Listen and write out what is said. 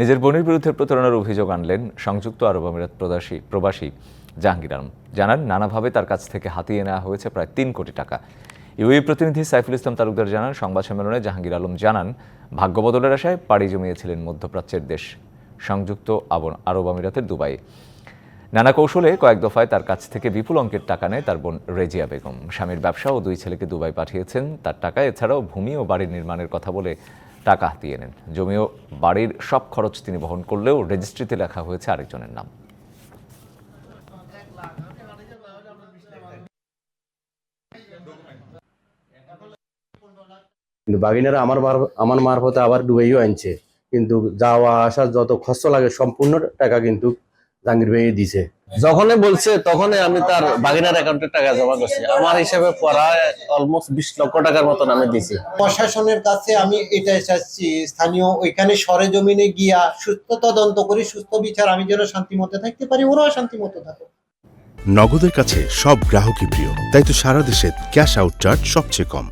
নিজের বোনের বিরুদ্ধে প্রতারণার অভিযোগ আনলেন সংযুক্ত আরব আমিরাত প্রবাসী প্রবাসী জাহাঙ্গীর আলম। জানান, নানাভাবে তার কাছ থেকে হাতিয়ে নেওয়া হয়েছে প্রায় তিন কোটি টাকা। ইউএই প্রতিনিধি সাইফুল ইসলাম তালুকদার জানান, সংবাদ সম্মেলনে জাহাঙ্গীর আলম জানান, ভাগ্য বদলের আশায় পাড়ি জমিয়েছিলেন মধ্যপ্রাচ্যের দেশ সংযুক্ত আরব আমিরাতের দুবাই। নানা কৌশলে কয়েক দফায় তার কাছ থেকে বিপুল অঙ্কের টাকা নেয় তার বোন রেজিয়া বেগম। স্বামীর ব্যবসা ও দুই ছেলেকে দুবাই পাঠিয়েছেন তার টাকা। এছাড়াও ভূমি ও বাড়ির নির্মাণের কথা বলে টাকা হাতিয়ে নেন। জমিও, বাড়ির সব খরচ তিনি বহন করলেও রেজিস্ট্রিতে লেখা হয়েছে আরেকজনের নাম। কিন্তু বাগিনারা আমার মার- আমার মারফতে আবার ডুবাইও আনছে। কিন্তু যাওয়া আসা যত খরচ লাগে, সম্পূর্ণ টাকা কিন্তু জাহাঙ্গীর ভাই দিছে যখনই বলছে তখনই আমি তার বাগিনার অ্যাকাউন্টে টাকা জমা করছি। আমার হিসাবে প্রায় অলমোস্ট বিশ লক্ষ টাকার মতন আমি দিছি। প্রশাসনের কাছে আমি এটা চাচ্ছি স্থানীয় ওইখানে সরে জমিনে গিয়া সুস্থ তদন্ত করে সুস্থ বিচার আমি যেন শান্তি মতে থাকতে পারি ওরাও শান্তি মতো থাকে নগদের কাছে সব গ্রাহকই প্রিয় তাই তো সারা দেশে ক্যাশ আউট চার্জ সবচেয়ে কম।